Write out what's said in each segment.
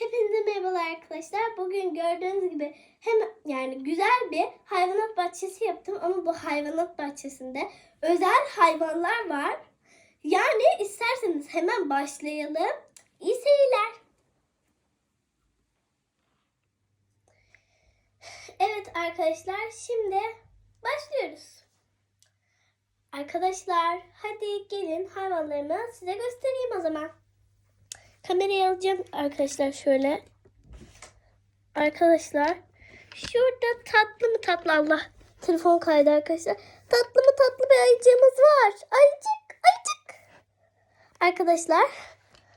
Hepinize merhabalar arkadaşlar. Bugün gördüğünüz gibi hem yani güzel bir hayvanat bahçesi yaptım ama bu hayvanat bahçesinde özel hayvanlar var. Yani isterseniz hemen başlayalım. İyi seyirler. Evet arkadaşlar şimdi başlıyoruz. Arkadaşlar hadi gelin hayvanlarımı size göstereyim o zaman. Kamerayı alacağım arkadaşlar şöyle. Arkadaşlar şurada tatlı mı tatlı Allah. Telefon kaydı arkadaşlar. Tatlı mı tatlı bir ayıcığımız var. Ayıcık ayıcık. Arkadaşlar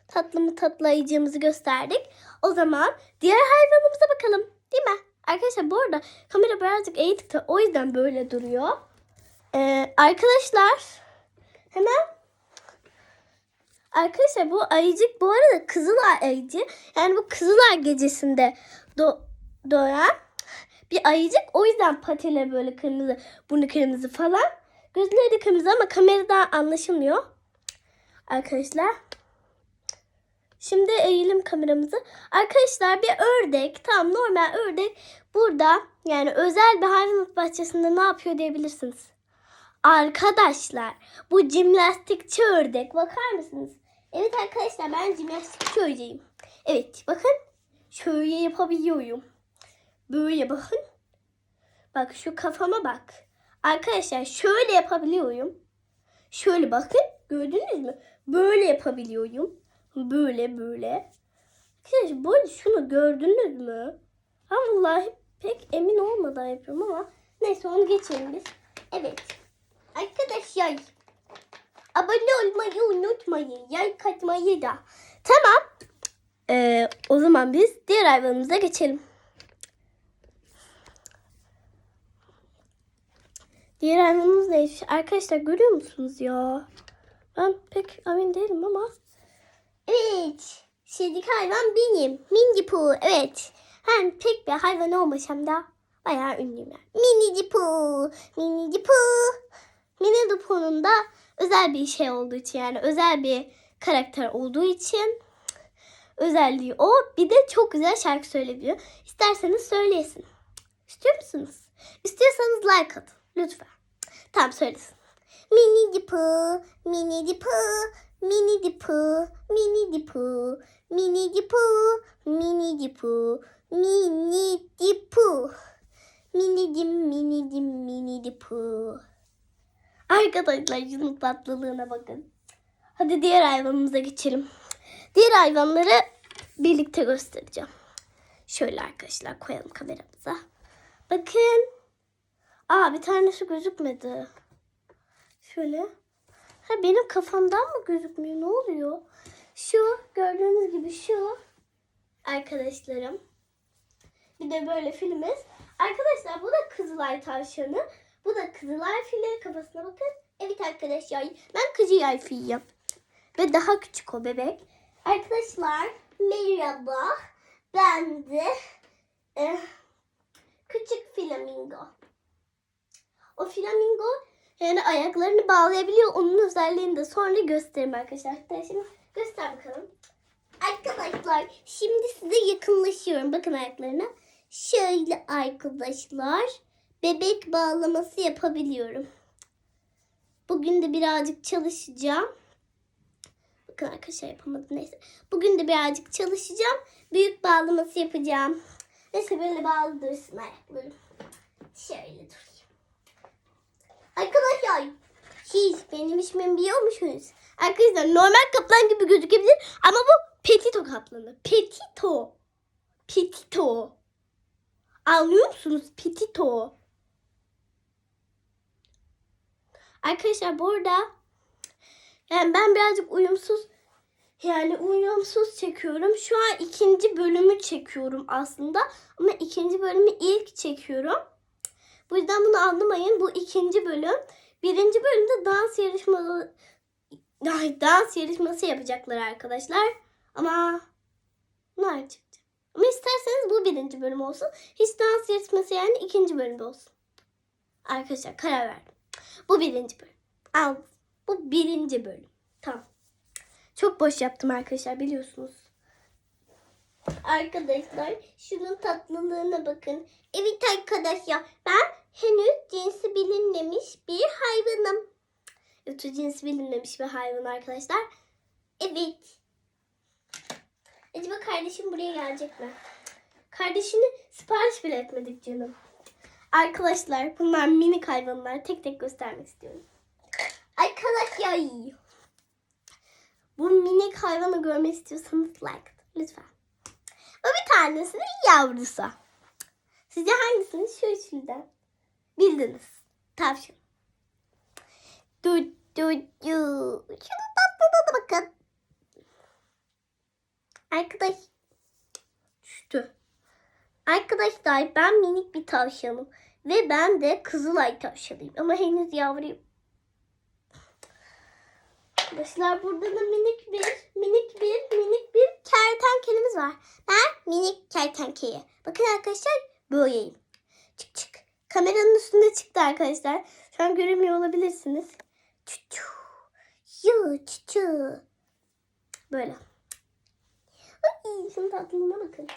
tatlı mı tatlı ayıcığımızı gösterdik. O zaman diğer hayvanımıza bakalım. Değil mi? Arkadaşlar bu arada kamera birazcık eğik de o yüzden böyle duruyor. Ee, arkadaşlar hemen Arkadaşlar bu ayıcık bu arada Kızılay ayıcı. Yani bu Kızılay gecesinde do doğan bir ayıcık. O yüzden patileri böyle kırmızı, burnu kırmızı falan. Gözleri de kırmızı ama kamerada anlaşılmıyor. Arkadaşlar. Şimdi eğelim kameramızı. Arkadaşlar bir ördek, tam normal ördek burada yani özel bir hayvanat bahçesinde ne yapıyor diyebilirsiniz. Arkadaşlar bu jimnastikçi ördek bakar mısınız? Evet arkadaşlar ben jimnastikçi ördeyim. Evet bakın şöyle yapabiliyorum. Böyle bakın. Bak şu kafama bak. Arkadaşlar şöyle yapabiliyorum. Şöyle bakın gördünüz mü? Böyle yapabiliyorum. Böyle böyle. Arkadaşlar bu şunu gördünüz mü? Ha vallahi pek emin olmadan yapıyorum ama neyse onu geçelim biz. Evet. Arkadaşlar abone olmayı unutmayın. Like atmayı da. Tamam. Ee, o zaman biz diğer hayvanımıza geçelim. Diğer hayvanımız ne? Arkadaşlar görüyor musunuz ya? Ben pek emin değilim ama. Evet. Şimdiki hayvan benim. Mindy Pooh. Evet. Hem pek bir hayvan olmasam da bayağı ünlüyüm. Pooh. Minnie Pooh'un da özel bir şey olduğu için yani özel bir karakter olduğu için özelliği o. Bir de çok güzel şarkı söyleyebiliyor. İsterseniz söyleyesin. İstiyor musunuz? İstiyorsanız like atın. Lütfen. Tamam söylesin. Mini dipu, mini dipu, mini dipu, mini dipu, mini dipu, mini dipu, mini dipu. Mini dim, mini dim, mini dipu. Arkadaşlar şunun tatlılığına bakın. Hadi diğer hayvanımıza geçelim. Diğer hayvanları birlikte göstereceğim. Şöyle arkadaşlar koyalım kameramıza. Bakın. Aa bir tanesi gözükmedi. Şöyle. Ha benim kafamdan mı gözükmüyor? Ne oluyor? Şu gördüğünüz gibi şu arkadaşlarım. Bir de böyle filimiz. Arkadaşlar bu da Kızılay tavşanı. Bu da Kızılay fili. Kafasına bakın. Evet arkadaşlar ben Kızılay filiyim. Ve daha küçük o bebek. Arkadaşlar merhaba. Ben de eh, küçük flamingo. O flamingo yani ayaklarını bağlayabiliyor. Onun özelliğini de sonra göstereyim arkadaşlar. Şimdi göster bakalım. Arkadaşlar şimdi size yakınlaşıyorum. Bakın ayaklarına. Şöyle arkadaşlar. Bebek bağlaması yapabiliyorum. Bugün de birazcık çalışacağım. Bakın arkadaşlar yapamadım neyse. Bugün de birazcık çalışacağım. Büyük bağlaması yapacağım. Neyse böyle bağlı dursun ayaklarım. Şöyle durayım. Arkadaşlar siz benim ismimi biliyor musunuz? Arkadaşlar normal kaplan gibi gözükebilir ama bu petito kaplanı. Petito. Petito. Anlıyor musunuz? Petito. Arkadaşlar burada yani ben birazcık uyumsuz yani uyumsuz çekiyorum. Şu an ikinci bölümü çekiyorum aslında. Ama ikinci bölümü ilk çekiyorum. Bu yüzden bunu anlamayın. Bu ikinci bölüm. Birinci bölümde dans yarışması dans yarışması yapacaklar arkadaşlar. Ama nerede çıktı? Ama isterseniz bu birinci bölüm olsun. Hiç dans yarışması yani ikinci bölümde olsun. Arkadaşlar karar verdim. Bu birinci bölüm. Al. Bu birinci bölüm. Tamam. Çok boş yaptım arkadaşlar biliyorsunuz. Arkadaşlar şunun tatlılığına bakın. Evet arkadaşlar ben henüz cinsi bilinmemiş bir hayvanım. Evet cinsi bilinmemiş bir hayvan arkadaşlar. Evet. Acaba kardeşim buraya gelecek mi? Kardeşini sipariş bile etmedik canım. Arkadaşlar bunlar minik hayvanlar. Tek tek göstermek istiyorum. Arkadaşlar bu minik hayvanı görmek istiyorsanız like lütfen. Bu bir tanesinin yavrusu. Sizce hangisini? Şu üçlüden. Bildiniz. Tavşan. Du du du. Şunun tatlılığına bakın. Arkadaş. Düştü. Arkadaşlar ben minik bir tavşanım. Ve ben de Kızılay tavşanıyım. Ama henüz yavruyum. Arkadaşlar burada da minik bir, minik bir, minik bir kertenkelemiz var. Ben minik kertenkele. Bakın arkadaşlar böyleyim. Çık çık. Kameranın üstünde çıktı arkadaşlar. Şu an göremiyor olabilirsiniz. Çu. Yu çu. Böyle. Ay, şunun tatlılığına bakın.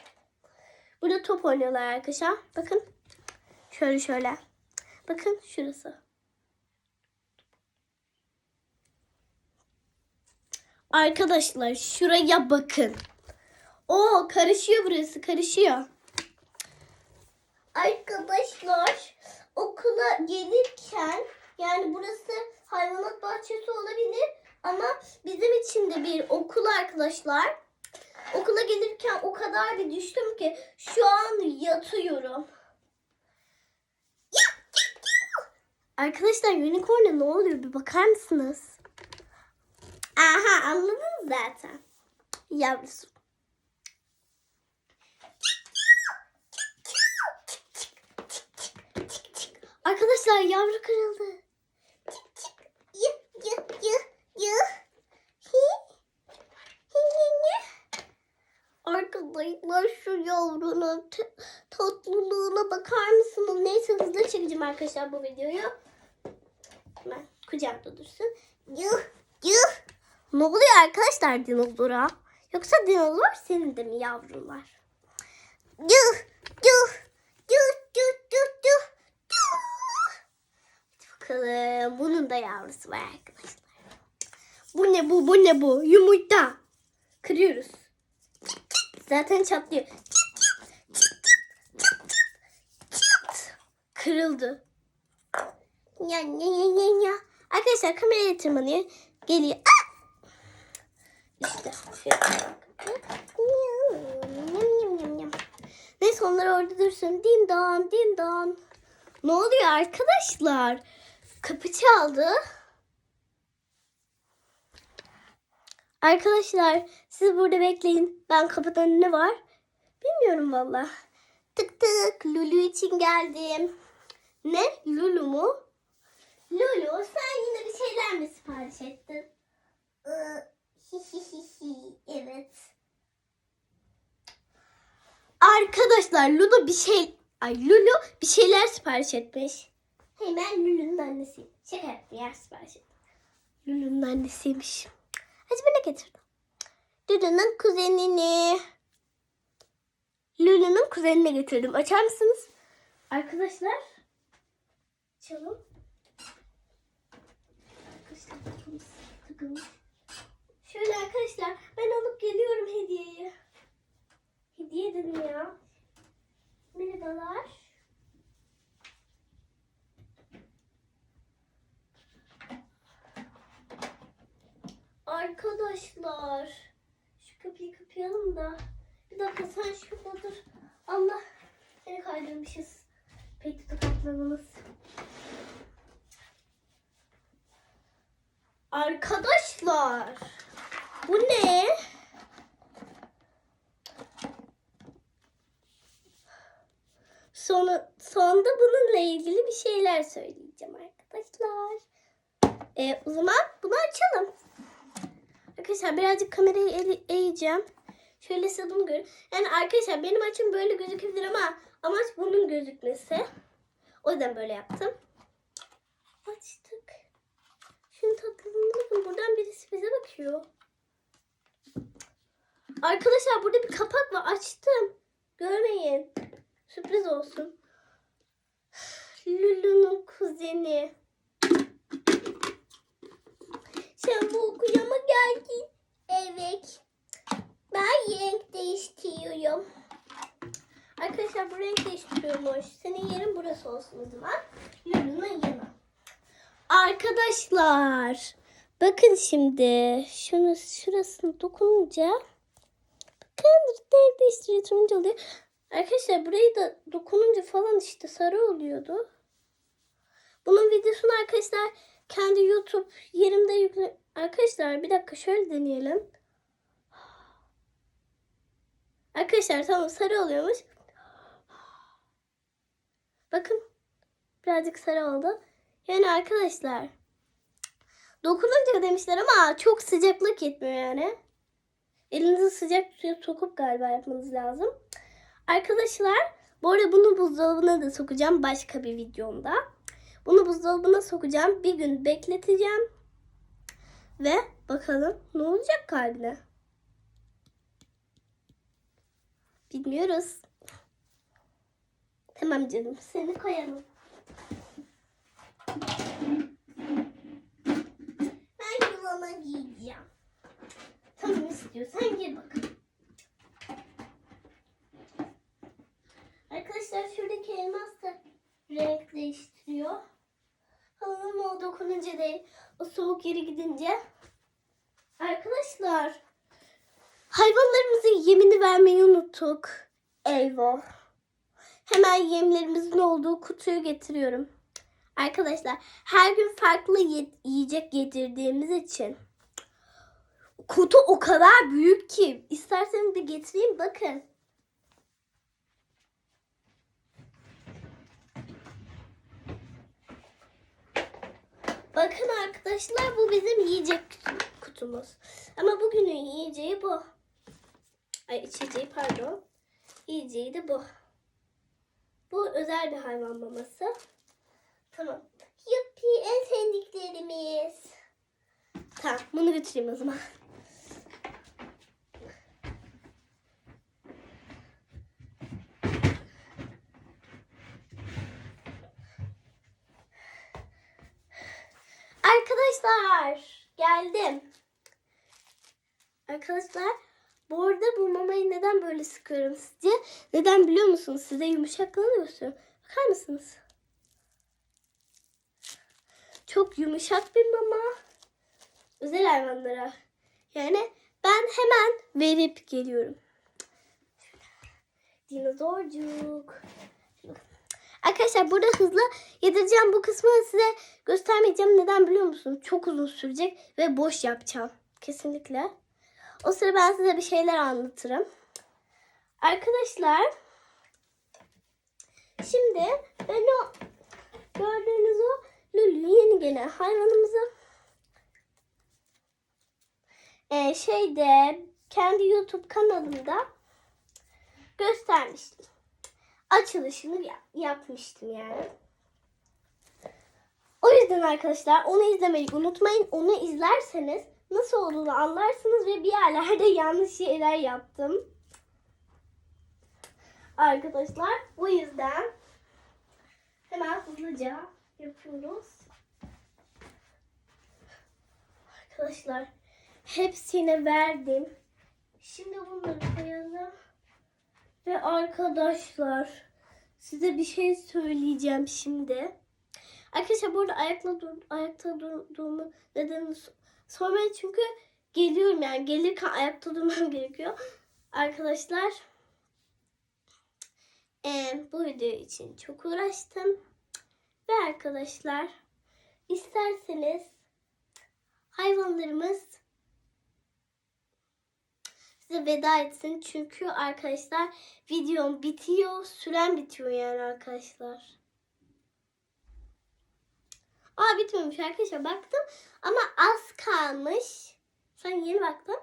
Burada top oynuyorlar arkadaşlar. Bakın. Şöyle şöyle. Bakın şurası. Arkadaşlar şuraya bakın. Oo karışıyor burası karışıyor. Arkadaşlar okula gelirken yani burası hayvanat bahçesi olabilir ama bizim için de bir okul arkadaşlar. Okula gelirken o kadar bir düştüm ki yatıyorum. Arkadaşlar unicorn'a ne oluyor bir bakar mısınız? Aha anladınız zaten. Yavrusu. Arkadaşlar yavru kırıldı. Arkadaşlar şu yavrunun tatlılığına bakar mısınız? Neyse hızlı çekeceğim arkadaşlar bu videoyu. Hemen kucağımda dursun. Yuh yuh. Ne oluyor arkadaşlar dinozora? Yoksa dinozor senin de mi yavrular? Yuh yuh yuh yuh yuh yuh yuh. Bakalım bunun da yavrusu var arkadaşlar. Bu ne bu bu ne bu? Yumurta. Kırıyoruz. Zaten çatlıyor. Kırıldı. Ya ya ya ya ya. Arkadaşlar kameraya tırmanıyor. Geliyor. Ah! İşte. Neyse onlar orada dursun. Din don din don. Ne oluyor arkadaşlar? Kapı çaldı. Arkadaşlar siz burada bekleyin. Ben kapıdan ne var? Bilmiyorum valla. Tık tık Lulu için geldim. Ne? Lulu mu? Lulu sen yine bir şeyler mi sipariş ettin? Ee. Evet. Arkadaşlar Lulu bir şey... Ay Lulu bir şeyler sipariş etmiş. Hey ben Lulu'nun annesiyim. Şaka yaptım ya sipariş ettim. Lulu'nun annesiymiş. Acaba ne getirdim? Lulu'nun kuzenini. Lulu'nun kuzenini getirdim. Açar mısınız? Arkadaşlar. Açalım. Arkadaşlar takılmış. Şöyle arkadaşlar ben alıp geliyorum hediyeyi. Hediye dedim ya. Merhabalar. Arkadaşlar. Şu kapıyı kapayalım da. Bir dakika sen şurada dur. Allah. Seni kaydırmışız. Pek tutaklamamız. Arkadaşlar. Bu ne? Sonra, sonunda bununla ilgili bir şeyler söyleyeceğim arkadaşlar. Ee, o zaman bunu açalım. Arkadaşlar birazcık kamerayı eğeceğim. Şöyle size bunu görün. Yani arkadaşlar benim açım böyle gözükebilir ama amaç bunun gözükmesi. O yüzden böyle yaptım. Açtık. Şunun tatlılığına bakın. Buradan birisi bize bakıyor. Arkadaşlar burada bir kapak var. Açtım. Görmeyin. Sürpriz olsun. Lulu'nun kuzeni. Sen bu okula mı geldin? Evet. Ben renk değiştiriyorum. Arkadaşlar bu renk değiştiriyormuş. Senin yerin burası olsun o zaman. Lulu'nun yanı. Arkadaşlar. Bakın şimdi. Şunu şurasını dokununca bakın renk değiştiriyor. Turuncu oluyor. Arkadaşlar burayı da dokununca falan işte sarı oluyordu. Bunun videosunu arkadaşlar kendi YouTube yerimde yükle... Arkadaşlar bir dakika şöyle deneyelim. Arkadaşlar tamam sarı oluyormuş. Bakın birazcık sarı oldu. Yani arkadaşlar dokununca demişler ama çok sıcaklık yetmiyor yani. Elinizi sıcak suya sokup galiba yapmanız lazım. Arkadaşlar bu arada bunu buzdolabına da sokacağım başka bir videomda. Bunu buzdolabına sokacağım. Bir gün bekleteceğim. Ve bakalım ne olacak kalbine. Bilmiyoruz. Tamam canım seni koyalım. Ben yuvama giyeceğim. Tamam istiyorsan gir bakalım. Arkadaşlar şuradaki elmas da renk değiştiriyor. Halının o dokununca değil, o soğuk yere gidince. Arkadaşlar, hayvanlarımızın yemini vermeyi unuttuk. Eyvah. Hemen yemlerimizin olduğu kutuyu getiriyorum. Arkadaşlar, her gün farklı ye- yiyecek getirdiğimiz için kutu o kadar büyük ki isterseniz bir getireyim bakın. Bakın arkadaşlar bu bizim yiyecek kutumuz. Ama bugünün yiyeceği bu. Ay içeceği pardon. Yiyeceği de bu. Bu özel bir hayvan maması. Tamam. Yuppi en sevdiklerimiz. Tamam bunu götüreyim o zaman. Arkadaşlar geldim. Arkadaşlar bu arada bu mamayı neden böyle sıkıyorum sizce? Neden biliyor musunuz? Size yumuşaklığını gösteriyorum. Bakar mısınız? Çok yumuşak bir mama. Özel hayvanlara. Yani ben hemen verip geliyorum. Dinozorcuk. Arkadaşlar burada hızlı yedireceğim bu kısmını size göstermeyeceğim. Neden biliyor musunuz? Çok uzun sürecek ve boş yapacağım. Kesinlikle. O sıra ben size bir şeyler anlatırım. Arkadaşlar şimdi ben o gördüğünüz o Lülü yeni gelen hayvanımızı e, şeyde kendi YouTube kanalımda göstermiştim açılışını yap- yapmıştım yani. O yüzden arkadaşlar onu izlemeyi unutmayın. Onu izlerseniz nasıl olduğunu anlarsınız ve bir yerlerde yanlış şeyler yaptım. Arkadaşlar bu yüzden hemen hızlıca yapıyoruz. Arkadaşlar hepsine verdim. Şimdi bunları koyalım. Ve arkadaşlar size bir şey söyleyeceğim şimdi. Arkadaşlar burada ayakta dur ayakta durduğumu nedenini so- sormayın çünkü geliyorum yani gelirken ayakta durmam gerekiyor. Arkadaşlar eee, bu video için çok uğraştım. Ve arkadaşlar isterseniz hayvanlarımız size veda etsin. Çünkü arkadaşlar videom bitiyor. Süren bitiyor yani arkadaşlar. Bitmemiş arkadaşlar baktım ama az kalmış. Sen yeni baktım.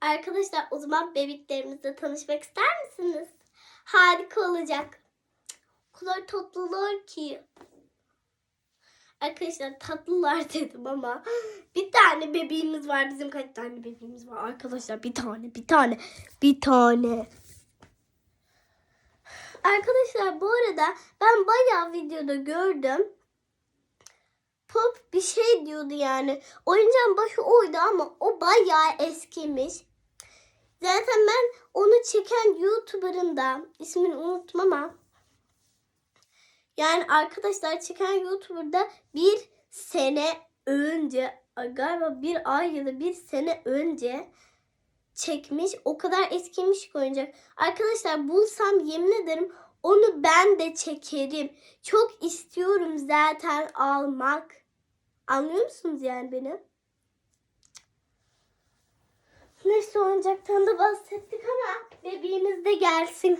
Arkadaşlar o zaman bebeklerimizle tanışmak ister misiniz? Harika olacak. O tatlılar ki. Arkadaşlar tatlılar dedim ama bir tane bebeğimiz var. Bizim kaç tane bebeğimiz var arkadaşlar? Bir tane, bir tane, bir tane. Arkadaşlar bu arada ben bayağı videoda gördüm. Pop bir şey diyordu yani. Oyuncağın başı oydu ama o bayağı eskimiş. Zaten ben onu çeken YouTuber'ın da ismini unuttum ama yani arkadaşlar çeken YouTuber'da bir sene önce galiba bir ay ya da bir sene önce çekmiş. O kadar eskimiş ki oyuncak. Arkadaşlar bulsam yemin ederim onu ben de çekerim. Çok istiyorum zaten almak. Anlıyor musunuz yani beni? Neyse oyuncaktan da bahsettik ama bebeğimiz de gelsin.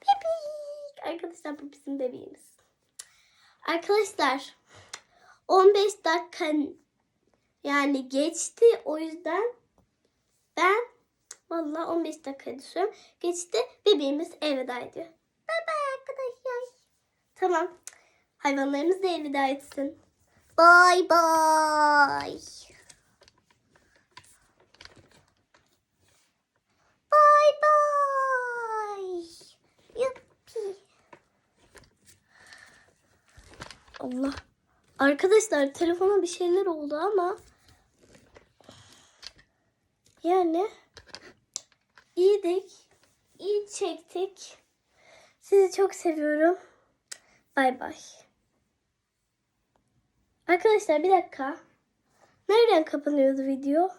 Bebek. Arkadaşlar bu bizim bebeğimiz. Arkadaşlar 15 dakika yani geçti o yüzden ben vallahi 15 dakika düşüyorum. Geçti bebeğimiz elveda ediyor. Bay bay arkadaşlar. Tamam. Hayvanlarımız da elveda etsin. Bay bay. Bay bay. Yuppi. Allah. Arkadaşlar telefona bir şeyler oldu ama yani iyiydik. iyi çektik. Sizi çok seviyorum. Bay bay. Arkadaşlar bir dakika. Nereden kapanıyordu video?